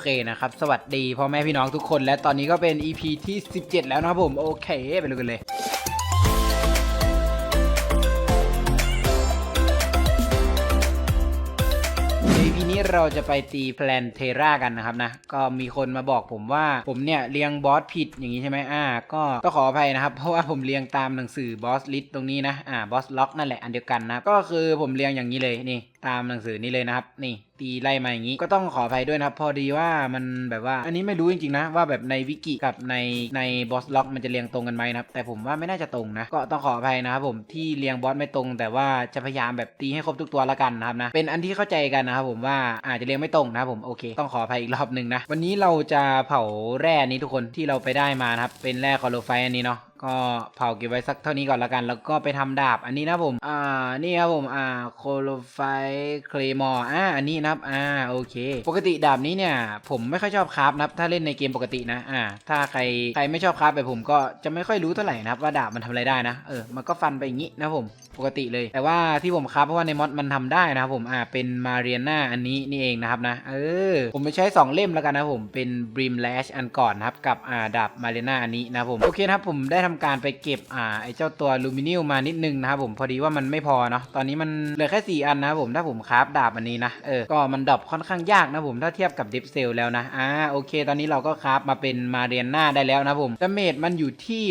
เคนะครับ สวัสดีพ่อแม่พี่น้องทุกคน และตอนนี้ก็เป็น EP ที่ 17 แล้วนะครับผม โอเค ไปดูกันเลยใน EP นี้เราจะไปตีแพลนเทรากันนะครับนะ ก็มีคนมาบอกผมว่าผมเนี่ยเรียงบอสผิดอย่างนี้ใช่ไหมอ่า ก็ต้องขออภัยนะครับ เพราะว่าผมเรียงตามหนังสือบอสลิสตรงนี้นะ อ่าบอสล็อกนั่นแหละอันเดียวกันนะ ก็คือผมเรียงอย่างนี้เลยนี่ ตามหนังสือนี้เลยนะครับ นี่ตีไล่มาอย่างนี้ ก็ต้องขออภัยด้วยนะครับ พอดีว่ามันแบบว่า อันนี้ไม่รู้จริงๆนะ ว่าแบบในวิกิกับในในบอสล็อกมันจะเรียงตรงกันไหมนะครับ แต่ผมว่าไม่น่าจะตรงนะ ก็ต้องขออภัยนะครับผมที่เรียงบอสไม่ตรง แต่ว่าจะพยายามแบบตีให้ครบทุกตัวละกันนะครับนะ เป็นอันที่เข้าใจกันนะครับผมว่าอาจจะเรียงไม่ตรงนะครับผมโอเค ต้องขออภัยอีกรอบหนึ่งนะวันนี้เราจะเผาแร่นี้ทุกคนที่เราไปได้มานะครับเป็นแร่คอโลไฟอันนี้เนาะ ก็เผาเก็บไว้สักเท่านี้ก่อนละกัน แล้วก็ไปทำดาบอันนี้นะผม อ่า นี่ครับผม อ่า โคโลไฟเคลมอร์อ่า อันนี้นะครับ อ่า โอเค ปกติดาบนี้เนี่ย ผมไม่ค่อยชอบคราฟนะครับ ถ้าเล่นในเกมปกตินะ อ่า ถ้าใคร ใครไม่ชอบคราฟแบบผมก็จะไม่ค่อยรู้เท่าไหร่นะครับว่าดาบมันทำอะไรได้นะ เออ มันก็ฟันไปอย่างนี้นะผม ปกติเลย แต่ว่าที่ผมคราฟเพราะว่าในมอดมันทำได้นะครับผม อ่า เป็นมาเรียนาอันนี้นี่เองนะครับนะ เออ ผมไปใช้ 2 เล่มแล้วกันนะผม เป็นบริมแลชอันก่อนนะครับ กับ อ่า ดาบมาเรียนาอันนี้นะผม โอเคนะครับ ผมได้ทำการไปเก็บอ่าไอเจ้าตัวลูมิเนียมานิดนึงนะครับผมพอดีว่ามันไม่พอเนาะตอนนี้มันเหลือแค่ 4 อันนะครับผมถ้าผมคราฟดาบอันนี้นะเออก็มันดรอปค่อนข้างยากนะผมถ้าเทียบกับดิฟเซลแล้วนะอ่าโอเค ตอนนี้เราก็คราฟมาเป็นมาเรียนหน้าได้แล้วนะครับผมดาเมจมันอยู่ที่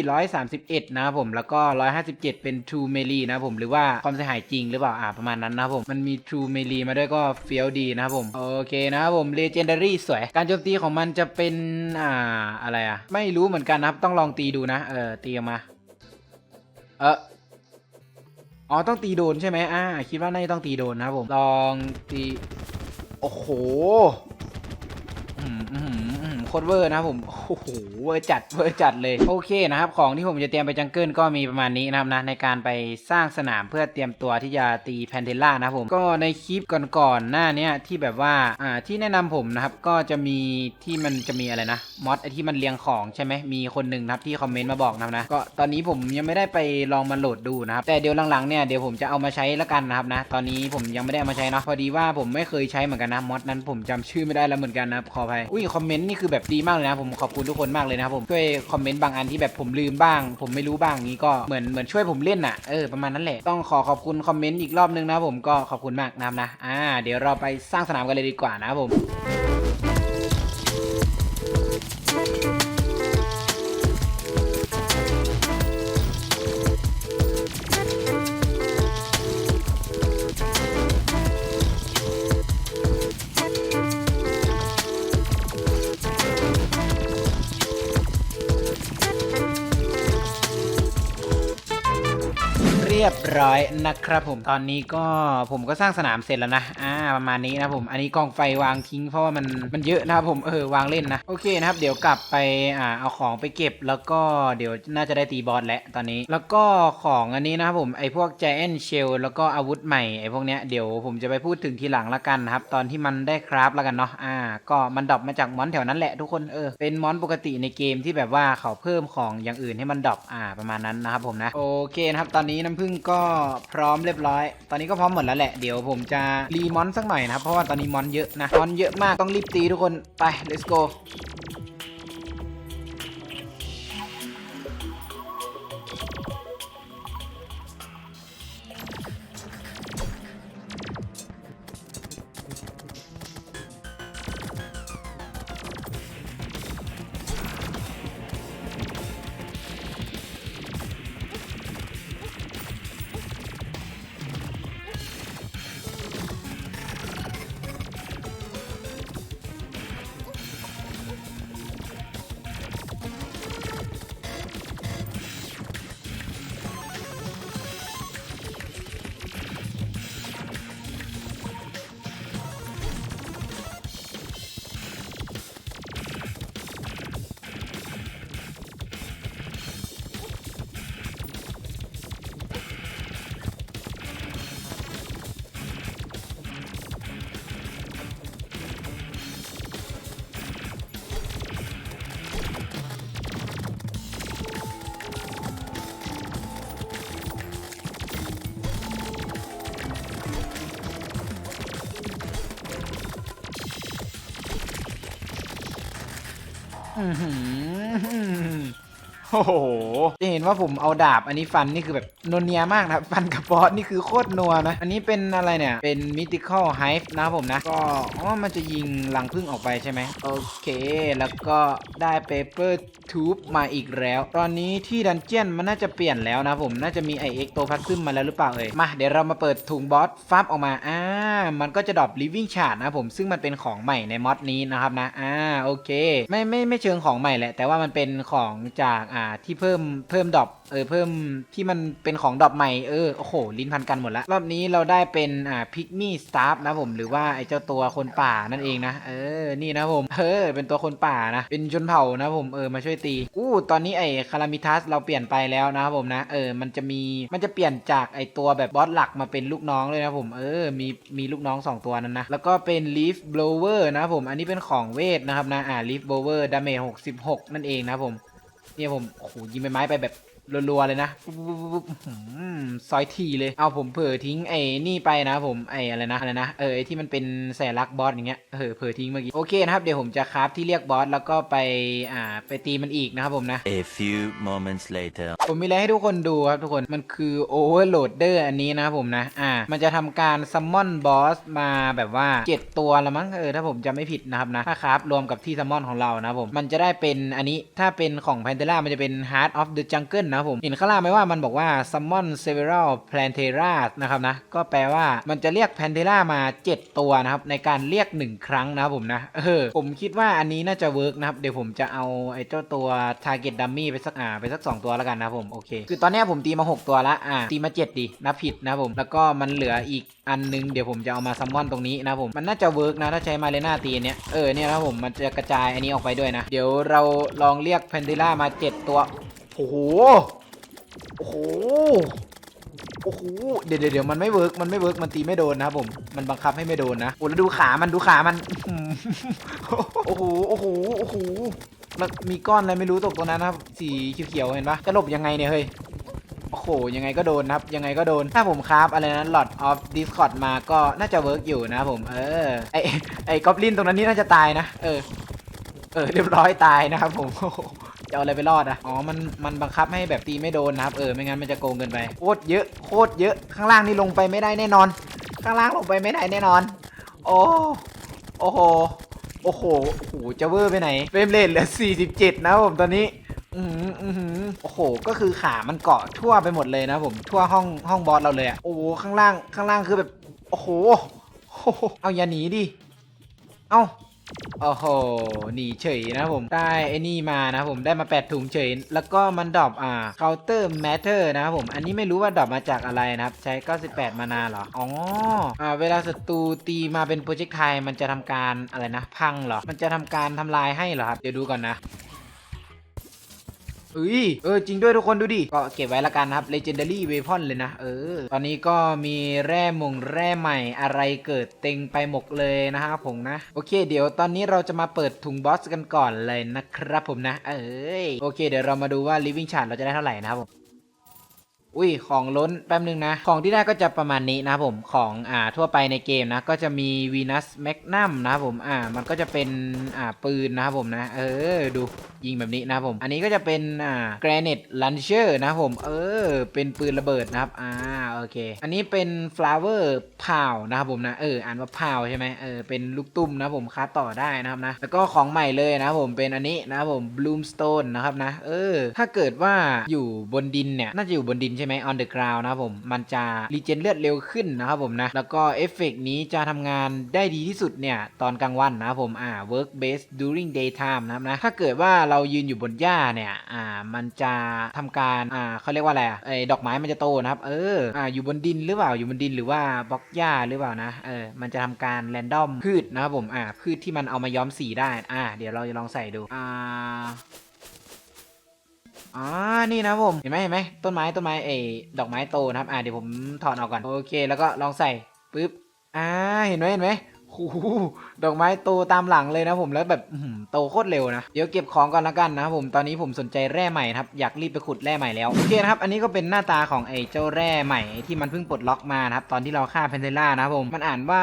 131 นะครับผมแล้วก็ 157 เป็น True Melee นะผมหรือว่าความเสียหายจริงหรือเปล่าอ่าประมาณนั้นนะผมมันมี True Melee มาด้วยก็เฟี้ยวดีนะครับผมโอเคนะครับผม Legendary สวย การโจมตีของมันจะเป็นอ่าอะไรอะไม่รู้เหมือนกันนะครับต้องลองตีดูนะเออตีออกมา เอออ๋อต้องตีโดนใช่ไหมอ่าคิดว่าน่าจะต้องตีโดนนะผมลองตี โอ้โห อืมอืม โคตรเวอร์นะครับผมโอ้โหเวอร์จัดเวอร์จัดเลยโอเคนะครับของที่ผมจะเตรียมไปจังเกิลก็มีประมาณนี้นะครับนะในการไปสร้างสนามเพื่อเตรียมตัวที่จะตีแพนเทล่านะครับผมก็ในคลิปก่อนๆหน้าเนี้ยที่แบบว่าอ่าที่แนะนำผมนะครับก็จะมีที่มันจะมีอะไรนะมอดไอที่มันเรียงของใช่ไหมมีคนหนึ่งนะครับที่คอมเมนต์มาบอกนะนะก็ตอนนี้ผมยังไม่ได้ไปลองมาโหลดดูนะครับแต่เดี๋ยวหลังๆเนี่ยเดี๋ยวผมจะเอามาใช้ล้วกันนะครับนะตอนนี้ผมยังไม่ได้เอามาใช้เนาะพอดีว่าผมไม่เคยใช้เหมือนกันนะมอดนั้นผมจำชื่อไม่ได้แล้วเหมือนกันนะขออภัยอุ้ยคอมเมนต์นี่คือแบบดีมากเลยนะผมขอบคุณทุกคนมากเลยนะครับผมช่วยคอมเมนต์บางอันที่แบบผมลืมบ้าง ผมไม่รู้บ้างนี้ก็เหมือนเหมือนช่วยผมเล่นน่ะเออประมาณนั้นแหละต้องขอขอบคุณคอมเมนต์อีกรอบนึงนะผมก็ขอบคุณมากนะครับนะอ่าเดี๋ยวเราไปสร้างสนามกันเลยดีกว่านะครับผม ยบร้อยนะครับผมตอนนี้ก็ผมก็สร้างสนามเสร็จแล้วนะอ่าประมาณนี้นะผม อันนี้กองไฟวางทิ้งเพราะว่ามันมันเยอะนะครับผมเออวางเล่นนะโอเคนะครับเดี๋ยวกลับไปอ่าเอาของไปเก็บแล้วก็เดี๋ยวน่าจะได้ตีบอสแล้วตอนนี้ แล้วก็ของอันนี้นะครับผมไอพวก Giant Shell แล้วก็อาวุธใหม่ไอพวกเนี้ยเดี๋ยวผมจะไปพูดถึงทีหลังละกันนะครับตอนที่มันได้คราฟแล้วกันเนาะอ่า ก็มันดรอปมาจากมอนแถวนั้นแหละทุกคนเออเป็นมอนปกติในเกมที่แบบว่าเขาเพิ่มของอย่างอื่นให้มันดรอปอ่าประมาณนั้นนะครับผมนะโอเคนะครับตอนนี้น้ำผึ้งก็พร้อมเรียบร้อย ตอนนี้ก็พร้อมหมดแล้วแหละ เดี๋ยวผมจะรีมอนสักหน่อยนะครับ เพราะว่าตอนนี้มอนเยอะนะ มอนเยอะมากต้องรีบตีทุกคน ไป let's go Mm-hmm. mm-hmm. โอ้โห จะเห็นว่าผมเอาดาบอันนี้ฟันนี่คือแบบนวเนียมากนะฟันกับบอสนี่คือโคตรนัวนะ อันนี้เป็นอะไรเนี่ย เป็น mythical hive นะครับผมนะ ก็อ๋อมันจะยิงรังผึ้งออกไปใช่ไหมโอเค แล้วก็ได้ paper tube มาอีกแล้ว ตอนนี้ที่ดันเจียนมันน่าจะเปลี่ยนแล้วนะผมน่าจะมีไอเอ็กโตพัซซึมมาแล้วหรือเปล่าเอ่ยมาเดี๋ยวเรามาเปิดถุงบอสฟับออกมาอ่ามันก็จะดรอป living shard นะผมซึ่งมันเป็นของใหม่ในมอดนี้นะครับนะอ่าโอเค ไม่ไม่ไม่เชิงของใหม่แหละ แต่ว่ามันเป็นของจากอ่าที่เพิ่มเพิ่มดอปเออเพิ่มที่มันเป็นของดอปใหม่เออโอ้โห ลิ้นพันกันหมดละรอบนี้เราได้เป็นอ่าพิกมี่สตาฟนะผมหรือว่าไอเจ้าตัวคนป่านั่นเองนะเออนี่นะผมเออเป็นตัวคนป่านะ เป็นชนเผ่านะผมเออมาช่วยตีอู้ตอนนี้ไอคารามิทัสเราเปลี่ยนไปแล้วนะครับผมนะเออมันจะมีมันจะเปลี่ยนจากไอตัวแบบบอสหลักมาเป็นลูกน้องเลยนะผมเออมีมีลูกน้อง 2 ตัวนั้นนะแล้วก็เป็น leaf blower นะครับผมอันนี้เป็นของเวทนะครับนะอ่า leaf blower damage 66 นั่นเองนะผม เนี่ยผมโอ้โหยิงใบไม้ไปแบบ รัวๆเลยนะปุ๊บปุ๊บปุ๊บหือซอยทีเลย เอาผมเผลอทิ้งไอ้นี่ไปนะผมไอ้อะไรนะอะไรนะเออไอ้ที่มันเป็นแสลักบอสอย่างเงี้ยเออเผลอทิ้งเมื่อกี้โอเคนะครับเดี๋ยวผมจะคราฟที่เรียกบอสแล้วก็ไปอ่าไปตีมันอีกนะครับผมนะ A few moments later. ผมมีอะไรให้ทุกคนดูครับทุกคนมันคือ Overloader อันนี้นะครับผมนะอ่ามันจะทำการซัมมอนบอสมาแบบว่า 7 ตัวละมั้งเออถ้าผมจำไม่ผิดนะครับนะถ้าครับรวมกับที่ซัมมอนของเรานะครับผมมันจะได้เป็นอันนี้ถ้าเป็นของ p a n t e r a มันจะเป็น Heart of the Jungle นะครับผมเห็นข้างล่างไหมว่ามันบอกว่า Summon several Planteras นะครับนะ ก็แปลว่ามันจะเรียก p a n t e r a มา 7 ตัวนะครับ ในการเรียก 1 ครั้งนะครับผมนะ เออ ผมคิดว่าอันนี้น่าจะเวิร์กนะครับ เดี๋ยวผมจะเอาไอ้เจ้าตัว Target Dummy ไปสักอ่าไปสัก 2 ตัวแล้วกันนะผม โอเค คือตอนนี้ผมตีมา 6 ตัวละ อ่า ตีมา 7ดินับผิดนะผม แล้วก็มันเหลืออีกอันนึง เดี๋ยวผมจะเอามาซัมมอนตรงนี้นะผม มันน่าจะเวิร์กนะถ้าใช้มาเลน่าตีเนี้ย เออ เนี่ยนะผม มันจะกระจายอันนี้ออกไปด้วยนะ เดี๋ยวเราลองเรียกแพนเดล่ามา 7 ตัว โอ้โห โอ้โห โอ้โห เดี๋ยวเดี๋ยวมันไม่เวิร์กมันไม่เวิร์กมันตีไม่โดนนะครับผม มันบังคับให้ไม่โดนนะ โอ้แล้วดูขามันดูขามัน โอ้โห โอ้โห โอ้โหแล้วมีก้อนอะไรไม่รู้ตกตรงนั้นนะครับ สีเขียวๆเห็นปะจะหลบยังไงเนี่ยเฮ้ยโอ้โห ยังไงก็โดนนะครับ ยังไงก็โดน ถ้าผมคราฟอะไรนะ Lot of Discord มาก็น่าจะเวิร์กอยู่นะผม เออ ไอไอกอบลินตรงนั้นนี่น่าจะตายนะ เออ เออ เรียบร้อยตายนะครับผมโอ้โห จะเอาอะไรไปรอดอะอ๋อ มัน มันบังคับให้แบบตีไม่โดนนะครับ เออ ไม่งั้นมันจะโกงเกินไป โคตรเยอะ โคตรเยอะ ข้างล่างนี่ลงไปไม่ได้แน่นอน ข้างล่างลงไปไม่ได้แน่นอน โอ้ โอ้โห โอ้โห โอ้โห จะเวอร์ไปไหนเฟรมเรทเหลือ 47 นะครับผมตอนนี้อือหืออือหือโอ้โห ก็คือขา มันเกาะทั่วไปหมดเลยนะครับผม ทั่วห้อง ห้องบอสเราเลยอะโอ้โห ข้างล่าง ข้างล่างคือแบบ โอ้โหโอ้โหเอาอย่าหนีดิ เอ้า โอ้โหหนีเฉยนะผมได้ไอ้นี่มานะผมได้มา 8 ถุงเฉย แล้วก็มันดรอปอ่า counter matter นะครับผมอันนี้ไม่รู้ว่าดรอปมาจากอะไรนะครับ ใช้ 98 มานาเหรออ๋ออ่าเวลาศัตรูตีมาเป็นโปรเจกต์ไทมันจะทำการอะไรนะ พังเหรอ มันจะทำการทำลายให้เหรอครับเดี๋ยวดูก่อนนะ เอ้ยเออจริงด้วยทุกคนดูดิ ก็เก็บไว้ละกันนะครับ legendary weapon เลยนะ เออ ตอนนี้ก็มีแร่มงแร่ใหม่อะไรเกิดเต็งไปหมกเลยนะครับผมนะ โอเค เดี๋ยวตอนนี้เราจะมาเปิดถุงบอสกันก่อนเลยนะครับผมนะ เอ้ยโอเค เดี๋ยวเรามาดูว่า living chart เราจะได้เท่าไหร่นะครับผม อุ้ยของล้นแป๊บนึงนะ ของที่ได้ก็จะประมาณนี้นะผมของอ่าทั่วไปในเกมนะ ก็จะมี Venus Magnum นะผมอ่ามันก็จะเป็นอ่าปืนนะผมนะ เออดูยิงแบบนี้นะผม อันนี้ก็จะเป็นอ่า Granite Launcher นะผม เออ เป็นปืนระเบิดนะครับอ่าโอเค อันนี้เป็น Flower p o w นะครับผมนะเอออ่านว่า p o w ใช่ไหมเออเป็นลูกตุ้มนะผมค้าต่อได้นะครับนะแล้วก็ของใหม่เลยนะผมเป็นอันนี้นะผม Bloomstone นะครับนะเออถ้าเกิดว่าอยู่บนดินเนี่ยน่าจะอยู่บนดินใช่ช่ไหม on the ground นะครับผม มันจะรีเจนเลือดเร็วขึ้นนะครับผมนะ แล้วก็เอฟเฟกต์นี้จะทำงานได้ดีที่สุดเนี่ย ตอนกลางวันนะครับผมอ่า work best during daytime นะครับนะ ถ้าเกิดว่าเรายืนอยู่บนหญ้าเนี่ยอ่ามันจะทำการอ่าเขาเรียกว่าอะไรอะไอ้ดอกไม้มันจะโตนะครับ เอออ่าอยู่บนดินหรือเปล่าอยู่บนดินหรือว่าบล็อกหญ้าหรือเปล่านะเออมันจะทำการแรนดอมพืชนะครับผมอ่าพืชที่มันเอามาย้อมสีได้อ่าเดี๋ยวเราจะลองใส่ดูอ่า อ่านี่นะผม เห็นไหมเห็นไหมต้นไม้ต้นไม้เอยดอกไม้โตนะครับ อ่าเดี๋ยวผมถอดออกก่อน โอเค แล้วก็ลองใส่ปึ๊บ อ่า เห็นไหมเห็นไหมโอ้โหดอกไม้โตตามหลังเลยนะผมแล้วแบบโตโคตรเร็วนะ เดี๋ยวเก็บของก่อนละกันนะครับผมตอนนี้ผมสนใจแร่ใหม่ครับอยากรีบไปขุดแร่ใหม่แล้วโอเคนะครับอันนี้ก็เป็นหน้าตาของไอ้เจ้าแร่ใหม่ที่มันเพิ่งปลดล็อกมานะครับตอนที่เราฆ่าเพนเทล่านะครับผมมันอ่านว่า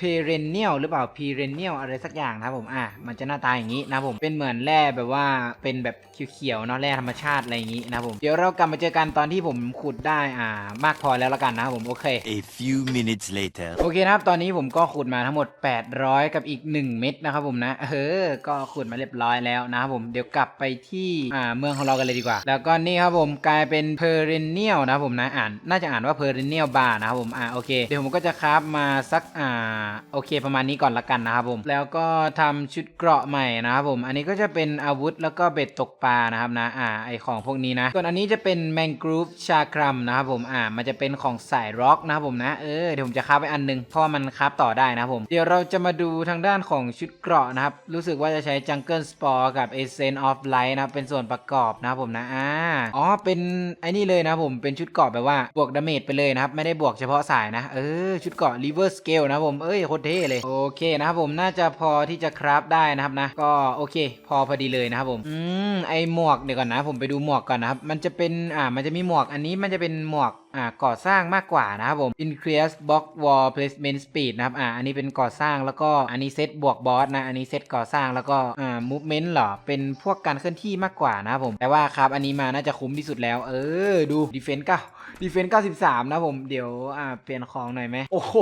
perennial หรือเปล่า perennial อะไรสักอย่างนะครับผมอะมันจะหน้าตาอย่างนี้นะครับผมเป็นเหมือนแร่แบบว่าเป็นแบบเขียวๆเนาะแร่ธรรมชาติอะไรอย่างนี้นะครับผมเดี๋ยวเรากลับมาเจอกันตอนที่ผมขุดได้อ่ามากพอแล้วละกันนะครับผมโอเค A few minutes later. โอเคนะครับตอนนี้ผมก็ขุดมาทั้งหมด 800 กับอีก 1 เม็ดนะครับผมนะเออก็ขุดมาเรียบร้อยแล้วนะครับผมเดี๋ยวกลับไปที่อ่าเมืองของเรากันเลยดีกว่า แล้วก็นี่ครับผมกลายเป็น perennial นะครับผมนะอ่านน่าจะอ่านว่า perennial bar นะครับผมอ่าโอเคเดี๋ยวผมก็จะคราฟมาสักอ่าโอเคประมาณนี้ก่อนละกันนะครับผม แล้วก็ทำชุดเกราะใหม่นะครับผม อันนี้ก็จะเป็นอาวุธแล้วก็เบ็ดตกปลานะครับนะอ่าไอของพวกนี้นะส่วนอันนี้จะเป็น mangrove chakram นะครับผมอ่ามันจะเป็นของสายร็อกนะครับผมนะเออเดี๋ยวผมจะคาฟไปอันหนึงเพราะว่ามันคาฟต่อได้นะครับผมเดี๋ยวเราจะมาดูทางด้านของชุดเกราะนะครับรู้สึกว่าจะใช้ jungle spore กับ essence of light นะครับเป็นส่วนประกอบนะครับผมนะอ่าอ๋อเป็นไอ้นี่เลยนะครับผมเป็นชุดเกราะแบบว่าบวกดาเมจไปเลยนะครับไม่ได้บวกเฉพาะสายนะเออชุดเกราะ river scale นะครับผมเอ้ยโคตรเท่เลยโอเคนะครับผมน่าจะพอที่จะคราฟได้นะครับนะ ก็โอเค พอพอดีเลยนะครับผมอืมไอหมวกเดี๋ยวก่อนนะ ผมไปดูหมวกก่อนนะครับมันจะเป็นอ่ามันจะมีหมวกอันนี้มันจะเป็นหมวกอ่าก่อสร้างมากกว่านะครับผม increase block wall placement speed นะครับอ่าอันนี้เป็นก่อสร้างแล้วก็อันนี้เซตบวกบอสนะอันนี้เซตก่อสร้างแล้วก็อ่า movement หรอเป็นพวกการเคลื่อนที่มากกว่านะครับผมแต่ว่าครับอันนี้มาน่าจะคุ้มที่สุดแล้ว เออดู defense 9 defense 93 นะผมเดี๋ยวอ่าเปลี่ยนของหน่อยไหมโอ้โห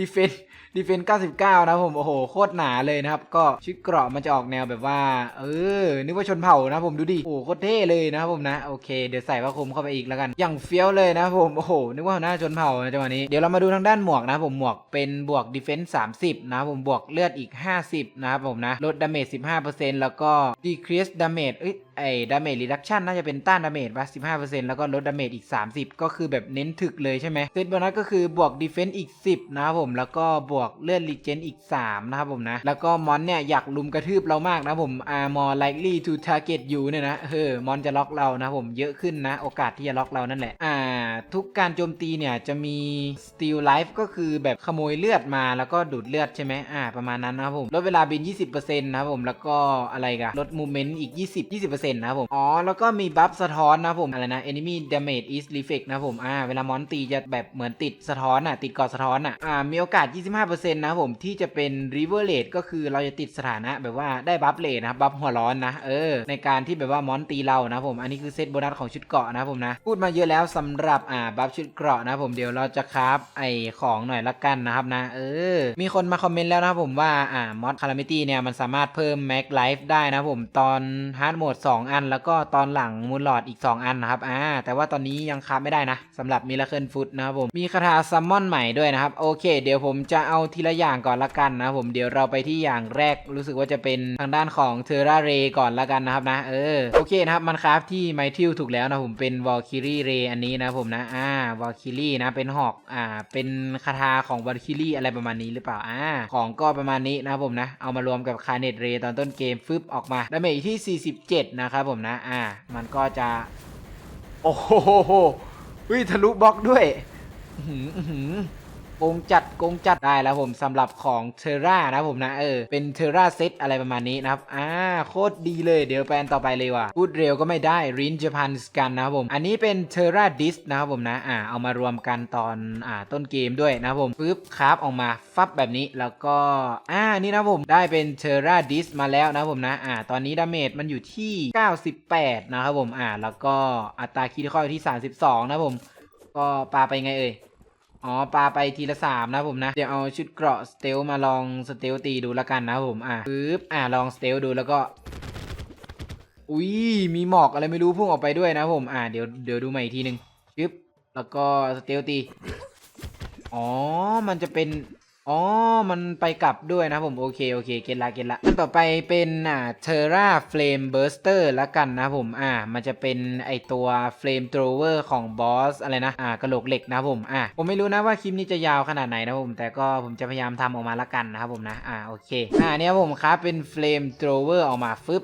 defense defense 99 นะผมโอ้โหโคตรหนาเลยนะครับ ก็ชุดเกราะมันจะออกแนวแบบว่า เออ นึกว่าชนเผ่านะผมดูดิโอ้โคตรเท่เลยนะครับผมนะโอเคเดี๋ยวใส่ผ้าคลุมเข้าไปอีกแล้วกัน อย่างเฟี้ยวเลยนะผมโอ้โหนึกว่าหน้าชนเผ่าจังหวะนี้เดี๋ยวเรามาดูทางด้านหมวกนะผมหมวกเป็นบวก defense 30 นะผมบวกเลือดอีก 50 นะครับผมนะลด damage 15%แล้วก็ decrease damage เอ้ยไอ้ damage reduction น่าจะเป็นต้าน damage ป่ะ15%แล้วก็ลด damage อีก 30 ก็็คือแบบเน้นถึกเลยใช่ไหมเซตโบนัสก็คือบวก defense อีก 10 นะครับผม แล้วก็บวกเลือด regen อีก 3 นะครับผมนะ แล้วก็มอนเนี่ยอยากลุมกระทืบเรามากนะผม are more likely to target you เนี่ยนะเออมอนจะล็อกเรานะผมเยอะขึ้นนะ โอกาสที่จะล็อกเรานั่นแหละ อ่า ทุกการโจมตีเนี่ยจะมี steal life ก็คือแบบขโมยเลือดมาแล้วก็ดูดเลือดใช่ไหมอ่าประมาณนั้นนะครับผมลดเวลาบิน 20%นะครับผมแล้วก็อะไรกันลด movement อีก 20 20%นะครับผมอ๋อแล้วก็มีบัฟสะท้อนนะครับผมอะไรนะ enemy damage is reflect นะครับผมอ่าเวลามอนตีจะแบบเหมือนติดสะท้อนอะติดเกอดสะท้อนอะอ่ามีโอกาส 25%นะครับผมที่จะเป็น river rate ก็คือเราจะติดสถานะแบบว่าได้บัฟเลทนะครับบัฟหัวร้อนนะเออในการที่แบบว่ามอนตีเรานะผมอันนี้คือเซตโบนัสของชุดเกราะนะผมนะพูดมาเยอะแล้วสำหรับอ่าบัฟชุดเกราะนะผมเดี๋ยวเราจะคราฟไอของหน่อยละกันนะครับนะเออ มีคนมาคอมเมนต์แล้วนะครับผมว่าอ่ามอดคารามิตี้เนี่ยมันสามารถเพิ่มแม็กไลฟ์ได้นะผมตอนฮาร์ดโหมด2 อัน แล้วก็ตอนหลังมูลลอดอีก 2 อันนะครับอ่าแต่ว่าตอนนี้ยังคราฟไม่ได้นะสำหรับมิราเคิลฟุตนะครับผมมีคาถาซัมมอนใหม่ด้วยนะครับโอเค เดี๋ยวผมจะเอาทีละอย่างก่อนละกันนะผมเดี๋ยวเราไปที่อย่างแรกรู้สึกว่าจะเป็นทางด้านของเทอร่าเรก่อนละกันนะครับนะเออโอเคนะครับมันคราฟที่ไมทิลถูกแล้วนะผมเป็นวอลคิรีเรอันนี้นะผมนะอ่าวอลคิรีนะเป็นหอกอ่าเป็นคาถาของวอลคิรีอะไรประมาณนี้หรือเปล่าอ่าของก็ประมาณนี้นะครับผมนะเอามารวมกับคาเนตเรตอนต้นเกมฟึบออกมาดาเมจที่ 47 นะครับผมนะอ่ามันก็จะ โอ้โห อุ้ยทะลุบล็อกด้วยอื้อหืออื้อหือ โกงจัดโกงจัดได้แล้วผมสำหรับของเทร่านะผมนะเออเป็นเทร่าเซตอะไรประมาณนี้นะครับอ่าโคตรดีเลยเดี๋ยวแปลนต่อไปเลยว่ะพูดเร็วก็ไม่ได้รินจพันสกันนะครับผม อันนี้เป็นเทร่าดิสนะครับผมนะอ่าเอามารวมกันตอนอ่าต้นเกมด้วยนะครับผมปึ๊บคราฟออกมาฟับแบบนี้แล้วก็อ่านี่นะผมได้เป็นเทร่าดิสมาแล้วนะผมนะอ่าตอนนี้ดาเมจมันอยู่ที่ 98 นะครับผมอ่าแล้วก็อัตราคิดข้ออยู่ที่ 32 นะผม ก็ปาไปไงเอ่ย อ๋อปลาไปทีละสามนะผมนะ เดี๋ยวเอาชุดเกราะสเตลมาลองสเตลตีดูแล้วกันนะผมอะปึ๊บอะลองสเตลดูแล้วก็อุ้ยมีหมอกอะไรไม่รู้พุ่งออกไปด้วยนะผมอะเดี๋ยวเดี๋ยวดูใหม่อีกทีหนึ่งปึ๊บแล้วก็สเตลตีอ๋อมันจะเป็น อ๋อ มันไปกลับด้วยนะผมโอเคโอเคเก็ตละเก็ตละอันต่อไปเป็นอ่าเทอร่าเฟลมเบอร์สเตอร์ละกันนะผมอ่า มันจะเป็นไอตัวเฟลมโ r รเวอร์ของบอสอะไรนะอ่ากระโหลกเหล็กนะผมอ่าผมไม่รู้นะว่าคลิปนี้จะยาวขนาดไหนนะผม แต่ก็ผมจะพยายามทำออกมาละกันนะครับผมนะอ่าโอเคอ่าเนี่ยผมครับเป็นเฟลมโ r รเวอร์ออกมาฟึบ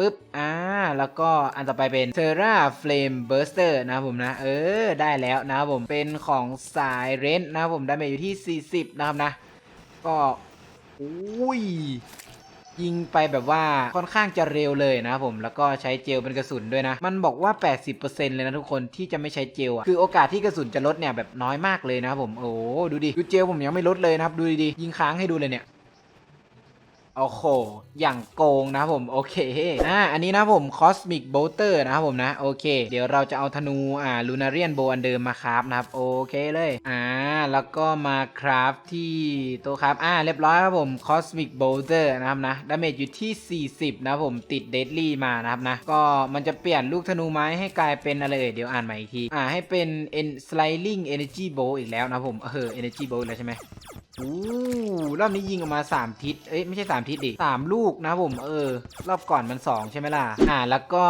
ปึ๊บ อ่า แล้วก็อันต่อไปเป็น Terra Flame Burster นะผมนะ เออ ได้แล้วนะผมเป็นของสายเรนนะผมได้มาอยู่ที่ 40 นะครับนะ ก็อุ้ยยิงไปแบบว่าค่อนข้างจะเร็วเลยนะผมแล้วก็ใช้เจลเป็นกระสุนด้วยนะ มันบอกว่า 80%เลยนะทุกคนที่จะไม่ใช้เจลอะคือโอกาสที่กระสุนจะลดเนี่ยแบบน้อยมากเลยนะผมโอ้โหดูดิดูเจลผมยังไม่ลดเลยนะครับดูดีๆยิงค้างให้ดูเลยเนี่ย โอ้โห อย่างโกงนะผม โอเค อ่า อันนี้นะครับผม Cosmic Bolter นะครับผมนะ โอเค เดี๋ยวเราจะเอาธนู อ่า Lunarian Bow อันเดิมมาคราฟนะครับ โอเคเลย อ่า แล้วก็มาคราฟที่ตัวครับ อ่า เรียบร้อยครับผม Cosmic Bolter นะครับนะ ดาเมจอยู่ที่ 40 นะผม ติด Deadly มานะครับนะ ก็มันจะเปลี่ยนลูกธนูไม้ให้กลายเป็นอะไร เดี๋ยวอ่านใหม่อีกที อ่า ให้เป็น Sliding Energy Bow อีกแล้วนะผม เออ Energy Bow แล้วใช่ไหม อู้รอบนี้ยิงออกมา 3 ทิศ เอ้ยไม่ใช่ 3 ทิศดิ3ลูกนะผมเออ รอบก่อนมัน 2 ใช่ไหมล่ะ อ่า แล้วก็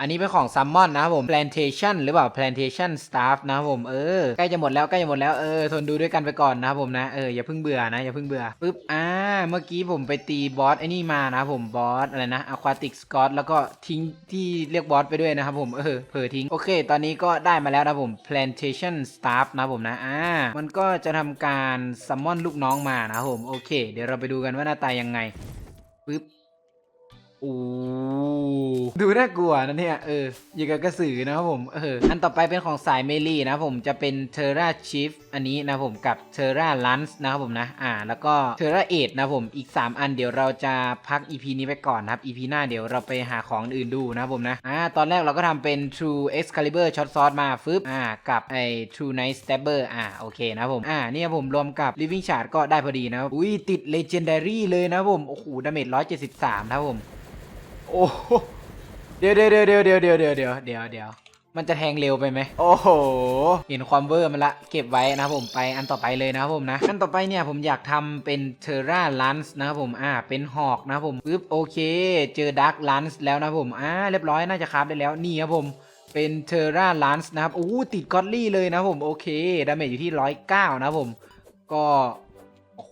อันนี้เป็นของซัมมอนนะครับผม plantation หรือเปล่า plantation staff นะครับผมเออใกล้จะหมดแล้วใกล้จะหมดแล้วเออทนดูด้วยกันไปก่อนนะครับผมนะเอออย่าเพิ่งเบื่อนะอย่าเพิ่งเบื่อปึ๊บอ่าเมื่อกี้ผมไปตีบอสไอ้นี่มานะครับผมบอสอะไรนะ aquatic scott แล้วก็ทิ้งที่เรียกบอสไปด้วยนะครับผมเออเผลอทิ้งโอเค ตอนนี้ก็ได้มาแล้วนะผม plantation staff นะครับผมนะอ่ามันก็จะทำการซัมมอนลูกน้องมานะผมโอเค เดี๋ยวเราไปดูกันว่าหน้าตายังไงปึ๊บ โอ้ดูน่ากลัวนะเนี่ยเอออย่างกับกระสือนะครับผมเอออันต่อไปเป็นของสายเมลี่นะครับผมจะเป็นเทอร่าชิฟอันนี้นะผมกับเทอร่าลันส์นะครับผมนะอ่า แล้วก็เทอร่าเอทนะผมอีก 3 อันเดี๋ยวเราจะพัก EP นี้ไปก่อนนะครับ EP หน้าเดี๋ยวเราไปหาของอื่นดูนะครับผมนะอ่าตอนแรกเราก็ทำเป็น True Excalibur Shot Sword มาฟึบอ่ากับไอ้ True Night Stabber อ่าโอเคนะครับผมอ่าเนี่ยผมรวมกับ Living Shard ก็ได้พอดีนะครับอุ้ยติด Legendary เลยนะครับผมโอ้โหดาเมจ173นะครับผม โอ้โหเดี๋ยวเดี๋ยวเดี๋ยวเดี๋ยวเดี๋ยวเดี๋ยวเดี๋ยวเดี๋ยวเดี๋ยวเดี๋ยวมันจะแทงเร็วไปไหม โอ้โห เห็นความเวอร์มันละ เก็บไว้นะครับผมไปอันต่อไปเลยนะครับผมนะอันต่อไปเนี่ยผมอยากทำเป็นเทอร่าลันส์นะครับผม อ่า เป็นหอกนะครับผมปึ๊บโอเค เจอดาร์กลันส์แล้วนะครับผม อ่า เรียบร้อยน่าจะคราฟได้แล้ว นี่ครับผม เป็นเทอร่าลันส์นะครับ โอ้ ติดกอตลี่เลยนะครับผม โอเค ดาเมจอยู่ที่ร้อยเก้านะครับผม ก็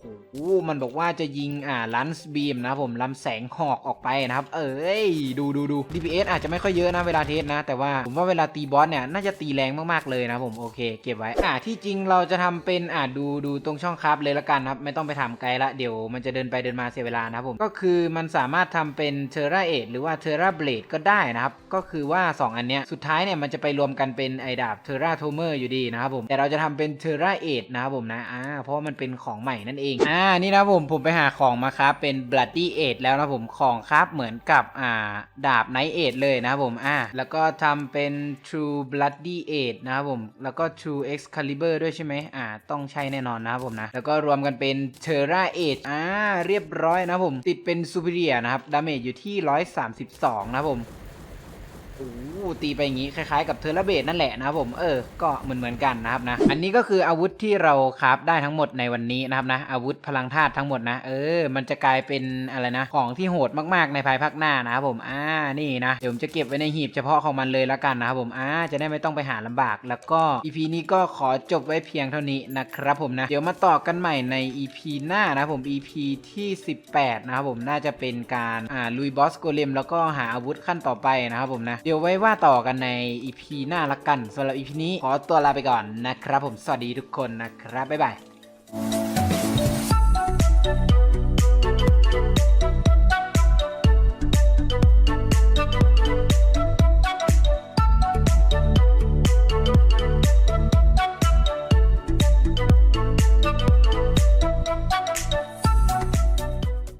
โอ้โหมันบอกว่าจะยิงอ่าลันส์บีมนะผมลำแสงหอกออกไปนะครับ เอ้ย ดูดูดู DPS อาจจะไม่ค่อยเยอะนะเวลาเทสนะ แต่ว่าผมว่าเวลาตีบอสเนี่ยน่าจะตีแรงมากๆเลยนะผมโอเค เก็บไว้อ่าที่จริงเราจะทำเป็นอ่าดูดูตรงช่องคราฟเลยละกันครับ ไม่ต้องไปถามไกลละเดี๋ยวมันจะเดินไปเดินมาเสียเวลานะผมก็คือมันสามารถทำเป็นเทอร่าเอทหรือว่าเทอร่าเบลดก็ได้นะครับ ก็คือว่า 2 อันเนี้ยสุดท้ายเนี่ยมันจะไปรวมกันเป็นไอดาบเทอร่าโทเมอร์อยู่ดีนะครับผมแต่เราจะทำเป็นเทอร่าเอทนะครับผมนะอ่าเพราะมันเป็นของใหม่นั่นเองอ่านี่นะผมผมไปหาของมาครับเป็น Bloody a d แล้วนะผมของครับเหมือนกับอ่าดาบ Night a d เลยนะผมอ่าแล้วก็ทำเป็น True Bloody a d นะครับผมแล้วก็ True Excalibur ด้วยใช่ไหมอ่าต้องใช่แน่นอนนะครับผมนะแล้วก็รวมกันเป็น Terra a d อ่าเรียบร้อยนะผมติดเป็น Superior นะครับดาเมจอยู่ที่ 132 นะครับผม อ้ตีไปอย่างนี้คล้ายๆกับเทอร์เบตนั่นแหละนะครับผมเออก็เหมือนเหมือนๆกันนะครับนะอันนี้ก็คืออาวุธที่เราคราฟได้ทั้งหมดในวันนี้นะครับนะอาวุธพลังธาตุทั้งหมดนะเออ มันจะกลายเป็นอะไรนะ ของที่โหดมากๆในภายภาคหน้านะครับผมอ่านี่นะเดี๋ยวผมจะเก็บไว้ในหีบเฉพาะของมันเลยล้วกันนะครับผมอ่าจะได้ไม่ต้องไปหาลำบาก แล้วก็ EP นี้ก็ขอจบไว้เพียงเท่านี้นะครับผมนะเดี๋ยวมาต่อกันใหม่ใน EP หน้านะครับผม EP ที่ 18 นะครับผมน่าจะเป็นการอ่าลุยบอสโกเลมแล้วก็หาอาวุธขั้นต่อไปนะครับผมนะเดดี๋ยวไว้ว่าต่อกันใน EP หน้าละกันสำหรับ EP นี้ขอตัวลาไปก่อนนะครับ ผมสวัสดีทุกคนนะครับบ๊ายบาย